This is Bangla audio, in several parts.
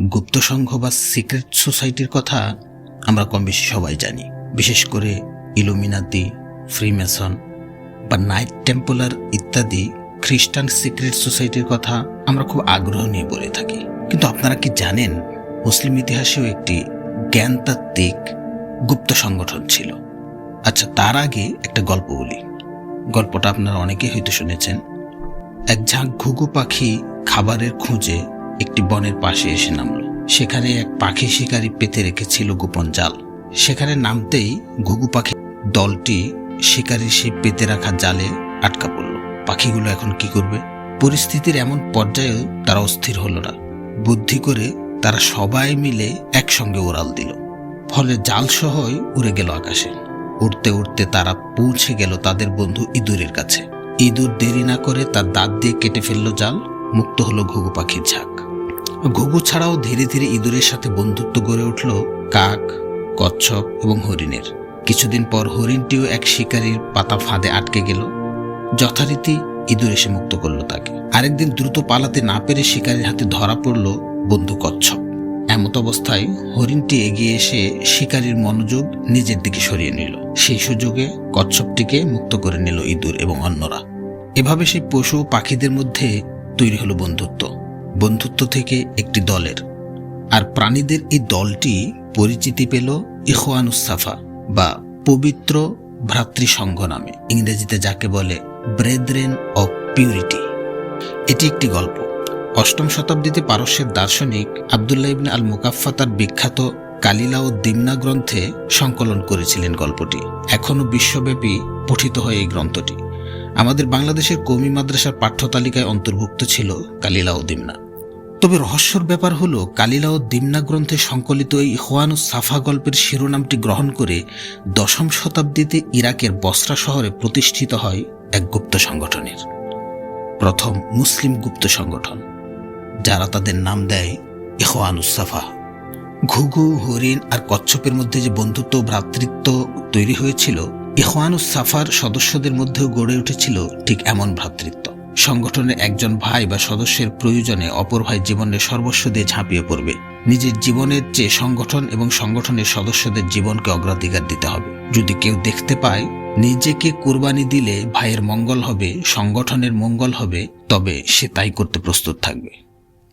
গুপ্ত সংঘ বা সিক্রেট সোসাইটির কথা আমরা কম বেশি সবাই জানি। বিশেষ করে ইলুমিনাতি, ফ্রিমেসন বা নাইট টেম্পলার ইত্যাদি খ্রিস্টান সিক্রেট সোসাইটির কথা আমরা খুব আগ্রহ নিয়ে বলে থাকি। কিন্তু আপনারা কি জানেন, মুসলিম ইতিহাসেও একটি জ্ঞানতাত্ত্বিক গুপ্ত সংগঠন ছিল? আচ্ছা তার আগে একটা গল্প বলি। গল্পটা আপনারা অনেকেই হয়তো শুনেছেন। এক ঝাঁক ঘুঘু পাখি খাবারের খুঁজে একটি বনের পাশে এসে নামল। সেখানে এক পাখি শিকারী পেতে রেখেছিল গোপন জাল। সেখানে নামতেই ঘুঘু পাখি দলটি শিকারী সেই পেতে রাখা জালে আটকা পড়ল। পাখিগুলো এখন কি করবে? পরিস্থিতির এমন পর্যায়েও তারা অস্থির হলো না। বুদ্ধি করে তারা সবাই মিলে একসঙ্গে ওড়াল দিল। ফলে জাল সহই উড়ে গেল আকাশে। উড়তে উড়তে তারা পৌঁছে গেল তাদের বন্ধু ইঁদুরের কাছে। ইঁদুর দেরি না করে তার দাঁত দিয়ে কেটে ফেলল জাল। মুক্ত হলো ঘুঘু পাখির ঝাঁক। ঘুঘু ছাড়াও ধীরে ধীরে ইঁদুরের সাথে বন্ধুত্ব গড়ে উঠল কাক, কচ্ছপ এবং হরিণের। কিছুদিন পর হরিণটিও এক শিকারীর পাতা ফাঁদে আটকে গেল। যথারীতি ইঁদুর এসে মুক্ত করল তাকে। আরেকদিন দ্রুত পালাতে না পেরে শিকারীর হাতে ধরা পড়ল বন্ধু কচ্ছপ। এমত অবস্থায় হরিণটি এগিয়ে এসে শিকারীর মনোযোগ নিজের দিকে সরিয়ে নিল। সেই সুযোগে কচ্ছপটিকে মুক্ত করে নিল ইঁদুর এবং অন্যরা। এভাবে সেই পশু পাখিদের মধ্যে তৈরি হলো বন্ধুত্ব। বন্ধুত্ব থেকে একটি দলের। আর প্রাণীদের এই দলটি পরিচিতি পেল ইখওয়ানুসাফা বা পবিত্র ভ্রাতৃসংঘ নামে। ইংরেজিতে যাকে বলে ব্রেদরেন অফ পিউরিটি। এটি একটি গল্প। অষ্টম শতাব্দীতে পারস্যের দার্শনিক আবদুল্লাহ ইবনে আল মুকাফফা তার বিখ্যাত কালিলা ও দিমনা গ্রন্থে সংকলন করেছিলেন গল্পটি। এখনও বিশ্বব্যাপী পঠিত হয় এই গ্রন্থটি। আমাদের বাংলাদেশের কমি মাদ্রাসার পাঠ্য তালিকায় অন্তর্ভুক্ত ছিল কালিলা ও দিমনা। তবে রহস্যর ব্যাপার হলো কালিলা ও দিমনা গ্রন্থে সংকলিত এই ইখওয়ানু সাফা গল্পের শিরোনামটি গ্রহণ করে দশম শতাব্দীতে ইরাকের বসরা শহরে প্রতিষ্ঠিত হয় এক গুপ্ত সংগঠনের। প্রথম মুসলিম গুপ্ত সংগঠন, যারা তাদের নাম দেয় ইখওয়ানুসাফা ঘুঘু, হরিণ আর কচ্ছপের মধ্যে যে বন্ধুত্ব ভ্রাতৃত্ব তৈরি হয়েছিল ইখওয়ানুসাফার সদস্যদের মধ্যেও গড়ে উঠেছিল ঠিক এমন ভ্রাতৃত্ব। সংগঠনের একজন ভাই বা সদস্যের প্রয়োজনে অপর ভাই জীবনের সর্বস্ব দিয়ে ঝাঁপিয়ে পড়বে। নিজের জীবনের চেয়ে সংগঠন এবং সংগঠনের সদস্যদের জীবনকে অগ্রাধিকার দিতে হবে। যদি কেউ দেখতে পায়, নিজেকে কুরবানি দিলে ভাইয়ের মঙ্গল হবে, সংগঠনের মঙ্গল হবে, তবে সে তাই করতে প্রস্তুত থাকবে।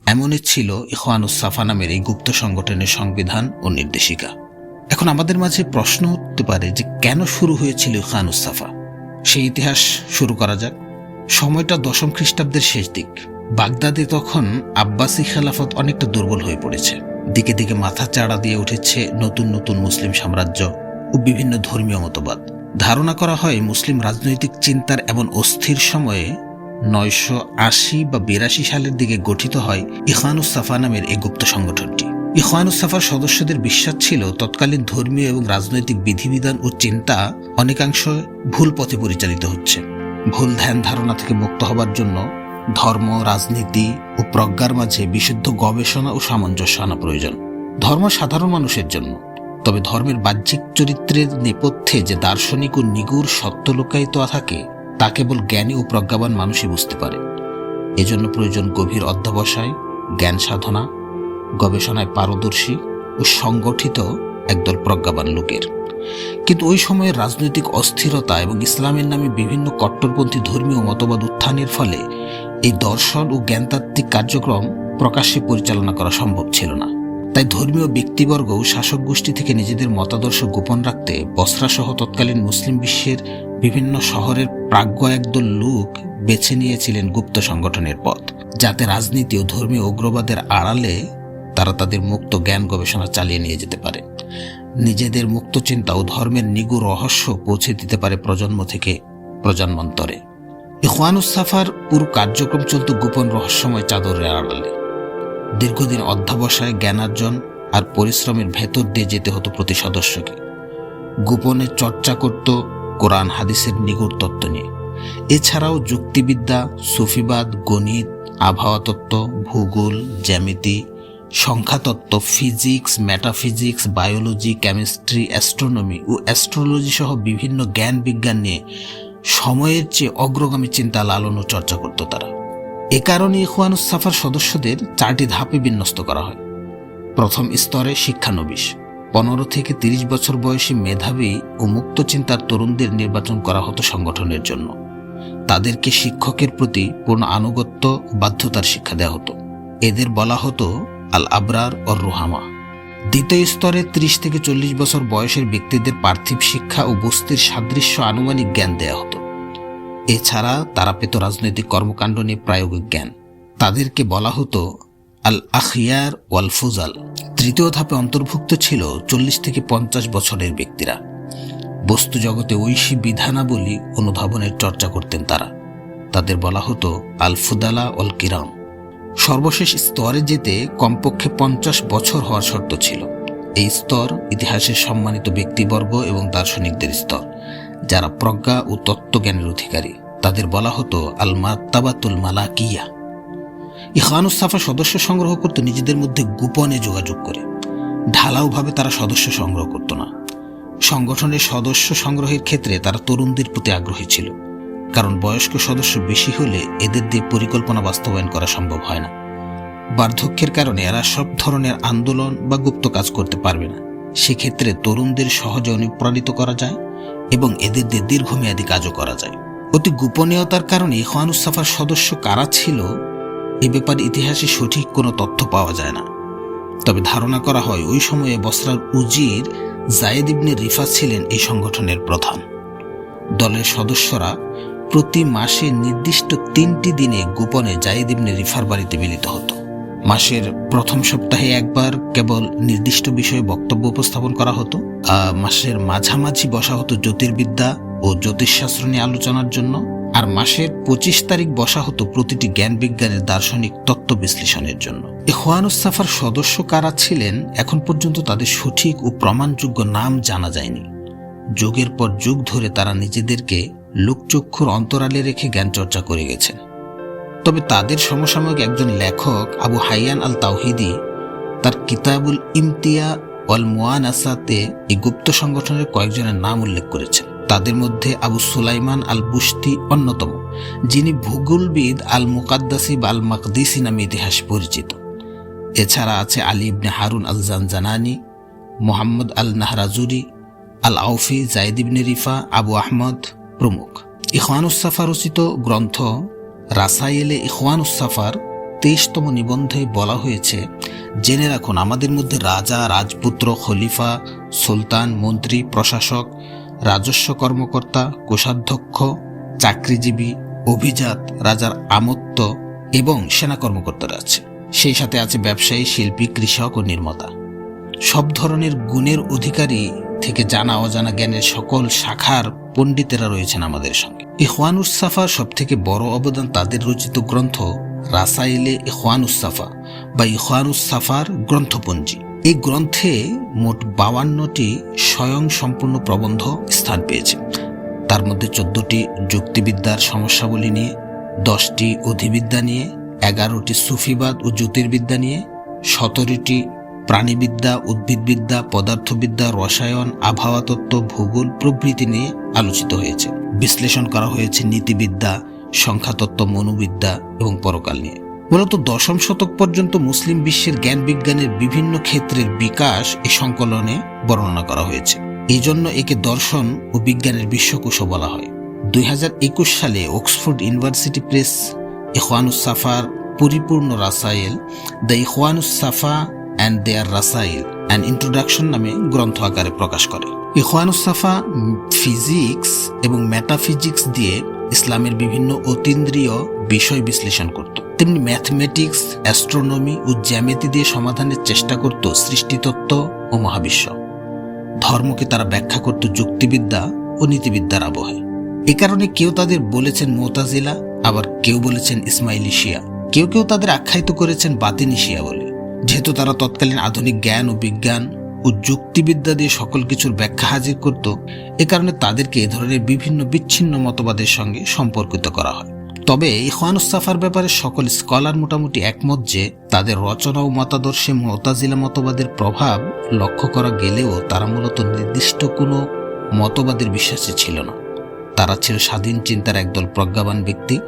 এমনই ছিল ইখওয়ানুস সাফা নামের এই গুপ্ত সংগঠনের সংবিধান ও নির্দেশিকা। এখন আমাদের মাঝে প্রশ্ন উঠতে পারে যে কেন শুরু হয়েছিল ইখওয়ানুস সাফা সেই ইতিহাস শুরু করা যাক। সময়টা দশম খ্রিস্টাব্দের শেষ দিক। বাগদাদে তখন আব্বাসী খেলাফত অনেকটা দুর্বল হয়ে পড়েছে। দিকে দিকে মাথা চাড়া দিয়ে উঠেছে নতুন নতুন মুসলিম সাম্রাজ্য ও বিভিন্ন ধর্মীয় মতবাদ। ধারণা করা হয় মুসলিম রাজনৈতিক চিন্তার এমন অস্থির সময়ে নয়শো আশি বা বিরাশি সালের দিকে গঠিত হয় ইখানুস সাফা নামের এই গুপ্ত সংগঠনটি। ইখানুস সাফার সদস্যদের বিশ্বাস ছিল তৎকালীন ধর্মীয় এবং রাজনৈতিক বিধিবিধান ও চিন্তা অনেকাংশ ভুল পথে পরিচালিত হচ্ছে। ভুল ধ্যান ধারণা থেকে মুক্ত হবার জন্য ধর্ম, রাজনীতি ও প্রজ্ঞার মাঝে বিশুদ্ধ গবেষণা ও সামঞ্জস্য আনা প্রয়োজন। ধর্ম সাধারণ মানুষের জন্য, তবে ধর্মের বাহ্যিক চরিত্রের নেপথ্যে যে দার্শনিক ও নিগুড় সত্য লুকায়িত থাকে, তা কেবল জ্ঞানী ও প্রজ্ঞাবান মানুষই বুঝতে পারে। এজন্য প্রয়োজন গভীর অধ্যবসায়, জ্ঞান সাধনা, গবেষণায় পারদর্শী ও সংগঠিত একদল প্রজ্ঞাবান লোকের। কিন্তু ওই সময়ের রাজনৈতিক অস্থিরতা এবং ইসলামের নামে বিভিন্ন কট্টরপন্থী ধর্মীয় মতবাদ উত্থানের ফলে এই দর্শন ও জ্ঞানতাত্ত্বিক কার্যক্রম প্রকাশ্যে পরিচালনা করা সম্ভব ছিল না। তাই ধর্মীয় ব্যক্তিবর্গ শাসক গোষ্ঠী থেকে নিজেদের মতাদর্শ গোপন রাখতে বসরা সহ তৎকালীন মুসলিম বিশ্বের বিভিন্ন শহরের প্রাজ্ঞ একদল লোক বেছে নিয়েছিলেন গুপ্ত সংগঠনের পথ, যাতে রাজনীতি ও ধর্মীয় উগ্রবাদের আড়ালে তারা তাদের মুক্ত জ্ঞান গবেষণা চালিয়ে নিয়ে যেতে পারে। নিজেদের মুক্ত চিন্তা ও ধর্মের নিগুড় রহস্য পৌঁছে দিতে পারে প্রজন্ম থেকে প্রজন্মান্তরে। ইখওয়ানুস সাফার পুরো কার্যক্রম চলত গোপন রহস্যময় চাদরের আড়ালে। দীর্ঘদিন অধ্যাবসায়, জ্ঞানার্জন আর পরিশ্রমের ভেতর দিয়ে যেতে হতো প্রতি সদস্যকে। গোপনে চর্চা করত কোরআন হাদিসের নিগুড় তত্ত্ব নিয়ে। এছাড়াও যুক্তিবিদ্যা, সুফিবাদ, গণিত, আবহাওয়া তত্ত্ব, ভূগোল, জ্যামিতি সংখ্যাতত্ত্ব physics metaphysics biology chemistry astronomy ও অ্যাস্ট্রোলজি সহ বিভিন্ন জ্ঞান বিজ্ঞান নিয়ে সময়ের চেয়ে অগ্রগামী চিন্তা লালন ও চর্চা করত তারা। এ কারণে ইখওয়ানুস সাফার সদস্যদের চারটি ধাপে বিন্যস্ত করা হয়। প্রথম স্তরে শিক্ষানবিশ। পনেরো থেকে তিরিশ বছর বয়সী মেধাবী ও মুক্ত চিন্তার তরুণদের নির্বাচন করা হতো সংগঠনের জন্য। তাদেরকে শিক্ষকের প্রতি পূর্ণ আনুগত্য বাধ্যতার শিক্ষা দেওয়া হতো। এদের বলা হতো আল আবরার ও রুহামা দ্বিতীয় স্তরে ত্রিশ থেকে চল্লিশ বছর বয়সের ব্যক্তিদের পার্থিব শিক্ষা ও বস্তির সাদৃশ্য আনুমানিক জ্ঞান দেয়া হতো। এছাড়া তারা পেত রাজনৈতিক কর্মকাণ্ড নিয়ে প্রায়োগিক জ্ঞান। তাদেরকে বলা হতো আল আখিয়ার ওয়াল ফুজাল তৃতীয় ধাপে অন্তর্ভুক্ত ছিল চল্লিশ থেকে পঞ্চাশ বছরের ব্যক্তিরা। বস্তু জগতে ঐশী বিধানাবলী অনুধাবনের চর্চা করতেন তারা। তাদের বলা হতো আল ফুদালা অল কিরাম সর্বশেষ স্তরে যেতে কমপক্ষে পঞ্চাশ বছর হওয়ার শর্ত ছিল। এই স্তর ইতিহাসের সম্মানিত ব্যক্তিবর্গ এবং দার্শনিকদের স্তর, যারা প্রজ্ঞা ও তত্ত্বজ্ঞানের অধিকারী। তাদের বলা হতো আল মাত্তাবাতুল মালাকিয়া ইখানুসাফা সদস্য সংগ্রহ করত নিজেদের মধ্যে গোপনে যোগাযোগ করে। ঢালাওভাবে তারা সদস্য সংগ্রহ করত না। সংগঠনের সদস্য সংগ্রহের ক্ষেত্রে তারা তরুণদের প্রতি আগ্রহী ছিল। কারণ বয়স্ক সদস্য বেশি হলে এদের দিয়ে পরিকল্পনা বাস্তবায়ন করা সম্ভব হয় না। বার্ধক্যের কারণে এরা সব ধরনের আন্দোলন বা গুপ্ত কাজ করতে পারবে না। সেক্ষেত্রে তরুণদের সহজে অনুপ্রাণিত করা যায় এবং এদের দিয়ে দীর্ঘমেয়াদী কাজও করা যায়। অতি গোপনীয়তার কারণে ইখওয়ানুসাফার সদস্য কারা ছিল, এ ব্যাপারে ইতিহাসে সঠিক কোনো তথ্য পাওয়া যায় না। তবে ধারণা করা হয় ওই সময়ে বসরার উজির জায়েদ ইবনে রিফা ছিলেন এই সংগঠনের প্রধান। দলের সদস্যরা প্রতি মাসে নির্দিষ্ট তিনটি দিনে গোপনে জায়েদ ইবনে রিফার বাড়িতে মিলিত হতো। মাসের প্রথম সপ্তাহে একবার কেবল নির্দিষ্ট বিষয়ে বক্তব্য উপস্থাপন করা হতো। মাসের মাঝামাঝি বসা হতো জ্যোতির্বিদ্যা ও জ্যোতিষশাস্ত্র নিয়ে আলোচনার জন্য। আর মাসের পঁচিশ তারিখ বসা হতো প্রতিটি জ্ঞান বিজ্ঞানের দার্শনিক তত্ত্ব বিশ্লেষণের জন্য। ইখওয়ানুসাফার সদস্য কারা ছিলেন, এখন পর্যন্ত তাদের সঠিক ও প্রমাণযোগ্য নাম জানা যায়নি। যুগের পর যুগ ধরে তারা নিজেদেরকে লোকচক্ষুর অন্তরালে রেখে জ্ঞান চর্চা করে গেছেন। তবে তাদের সমসাময়িক একজন লেখক, আবু হাইয়ান আল তাওহিদি তার কিতাবুল ইমতিয়া ওয়াল মুয়ানাসাতে এই গুপ্ত সংগঠনের কয়েকজনের নাম উল্লেখ করেছেন। তাদের মধ্যে আবু সুলাইমান আল বুস্তি অন্যতম, যিনি ভূগোলবিদ আল মুকাদ্দাসি বা আল মাকদিসি নামে ইতিহাস পরিচিত। এছাড়া আছে আলী ইবনে হারুন আল জানজানানি মোহাম্মদ আল নাহরাজুরি আল আউফি জাইদ ইবনে রিফা, আবু আহমদ প্রমুখ। ইখওয়ানুসাফা রচিত গ্রন্থ রাসাইলে ইখওয়ানুসাফার তেইশতম নিবন্ধে বলা হয়েছে, জেনে রাখুন, আমাদের মধ্যে রাজা, রাজপুত্র, খলিফা, সুলতান, মন্ত্রী, প্রশাসক, রাজস্ব কর্মকর্তা, কোষাধ্যক্ষ, চাকরিজীবী, অভিজাত, রাজার আমত্ত এবং সেনা কর্মকর্তারা আছে। সেই সাথে আছে ব্যবসায়ী, শিল্পী, কৃষক ও নির্মাতা। সব ধরনের গুণের অধিকারী থেকে জানা অজানা জ্ঞানের সকল শাখার পণ্ডিতেরা রয়েছেন আমাদের সঙ্গে। ইহওয়ানুসাফার সব থেকে বড় অবদান তাদের রচিত গ্রন্থ রাসাইলে ইহওয়ানুসাফা বা ইহওয়ানুসাফার গ্রন্থপঞ্জি। এই গ্রন্থে মোট বাউান্নটি স্বয়ং সম্পূর্ণ প্রবন্ধ স্থান পেয়েছে। তার মধ্যে চোদ্দটি যুক্তিবিদ্যার সমস্যাবলী নিয়ে, দশটি অধিবিদ্যা নিয়ে, এগারোটি সুফিবাদ ও জ্যোতির্বিদ্যা নিয়ে, সতেরোটি প্রাণীবিদ্যা, উদ্ভিদবিদ্যা, পদার্থবিদ্যা, রসায়ন আবহাওয়া তত্ত্ব ভূগোল প্রভৃতি নিয়ে আলোচিত হয়েছে। বিশ্লেষণ করা হয়েছে নীতিবিদ্যা, সংখ্যাতত্ত্ব, মনোবিদ্যা এবং পরকাল নিয়ে। মূলত দশম শতক পর্যন্ত মুসলিম বিশ্বের জ্ঞান বিজ্ঞানের বিভিন্ন ক্ষেত্রের বিকাশ এই সংকলনে বর্ণনা করা হয়েছে। এই জন্য একে দর্শন ও বিজ্ঞানের বিশ্বকোষও বলা হয়। দুই হাজার একুশ সালে অক্সফোর্ড ইউনিভার্সিটি প্রেস ইখওয়ানুসাফার পরিপূর্ণ Rasail, the Ikhwanussafa and their Rasail and introduction নামে গ্রন্থ আকারে প্রকাশ করে। ইখওয়ানুসাফা ফিজিক্স এবং মেটাফিজিক্স দিয়ে ইসলামের বিভিন্ন অতীন্দ্রিয় বিষয় বিশ্লেষণ করত। তেমনি ম্যাথমেটিক্স অ্যাস্ট্রোনমি ও জ্যামিতি দিয়ে সমাধানের চেষ্টা করত সৃষ্টিতত্ত্ব ও মহাবিশ্ব। ধর্মকে তারা ব্যাখ্যা করত যুক্তিবিদ্যা ও নীতিবিদ্যার আবহে। এ কারণে কেউ তাদের বলেছেন মোতাজিলা, আবার কেউ বলেছেন ইসমাইলি শিয়া কেউ কেউ তাদের আখ্যায়িত করেছেন বাতিনি শিয়া বলে। যেহেতু তারা তৎকালীন আধুনিক জ্ঞান ও বিজ্ঞান ও যুক্তিবিদ্যা দিয়ে সকল কিছুর ব্যাখ্যা হাজির করত, এ কারণে তাদেরকে এ ধরনের বিভিন্ন বিচ্ছিন্ন মতবাদের সঙ্গে সম্পর্কিত করা হয়। তবে ইখওয়ানুসাফার ব্যাপারে সকল স্কলার মোটামুটি একমত যে, তাদের রচনা ও মতাদর্শে মোতাজিলা মতবাদের প্রভাব লক্ষ্য করা গেলেও তারা মূলত নির্দিষ্ট কোনো মতবাদের বিশ্বাসী ছিল না। তারা ছিল স্বাধীন চিন্তার একদল প্রজ্ঞাবান ব্যক্তি,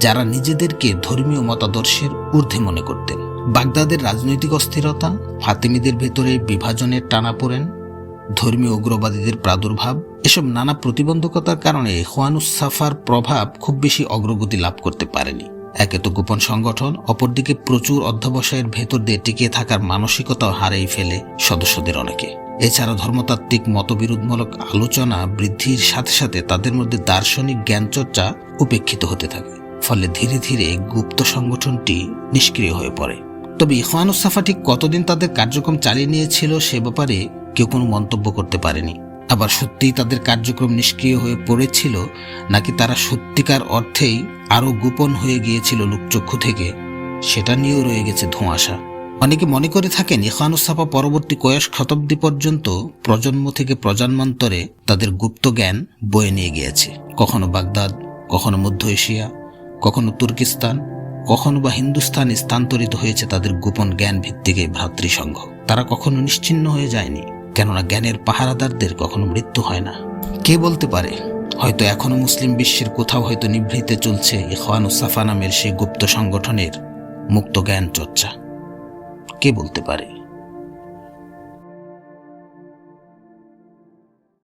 যারা নিজেদেরকে ধর্মীয় মতাদর্শের ঊর্ধ্বে মনে করতেন। বাগদাদের রাজনৈতিক অস্থিরতা, ফাতিমিদের ভেতরে বিভাজনের টানাপোড়েন ধর্মীয় উগ্রবাদীদের প্রাদুর্ভাব, এসব নানা প্রতিবন্ধকতার কারণে সাফার প্রভাব খুব বেশি অগ্রগতি লাভ করতে পারেনি। একে তো গোপন সংগঠন, অপরদিকে প্রচুর অধ্যবসায়ের ভেতর দিয়ে টিকে থাকার মানসিকতাও হারিয়ে ফেলে সদস্যদের অনেকে। এছাড়া ধর্মতাত্ত্বিক মতবিরোধমূলক আলোচনা বৃদ্ধির সাথে সাথে তাদের মধ্যে দার্শনিক জ্ঞান চর্চা উপেক্ষিত হতে থাকে, ফলে ধীরে ধীরে গুপ্ত সংগঠনটি নিষ্ক্রিয় হয়ে পড়ে। তবে ইখওয়ানুস সাফা ঠিক কতদিন তাদের কার্যক্রম চালিয়ে নিয়েছিল সে ব্যাপারে কেউ কোনো মন্তব্য করতে পারেনি। আবার সত্যিই তাদের কার্যক্রম নিষ্ক্রিয় হয়ে পড়েছিল নাকি তারা সত্যিকার অর্থেই আরও গোপন হয়ে গিয়েছিল লোকচক্ষু থেকে? সেটা নিয়েও রয়ে গেছে ধোঁয়াশা। অনেকে মনে করে থাকেন ইখানুসাফা পরবর্তী কয়েক শতাব্দী পর্যন্ত প্রজন্ম থেকে প্রজন্মান্তরে তাদের গুপ্ত জ্ঞান বয়ে নিয়ে গিয়েছে। কখনো বাগদাদ, কখনো মধ্য এশিয়া, কখনো তুর্কিস্তান কখনো বা হিন্দুস্তানে স্থানান্তরিত হয়েছে তাদের গোপন জ্ঞান ভিত্তিকে ভ্রাতৃসংঘ। তারা কখনো নিশ্চিন্ন হয়ে যায়নি, কেননা জ্ঞানের পাহারাদারদের কখনো মৃত্যু হয় না। কে বলতে পারে? হয়তো এখনও মুসলিম বিশ্বের কোথাও হয়তো নিভৃতে চলছে ইখওয়ানুসাফা নামের সেই গুপ্ত সংগঠনের মুক্ত জ্ঞান চর্চা কে বলতে পারে?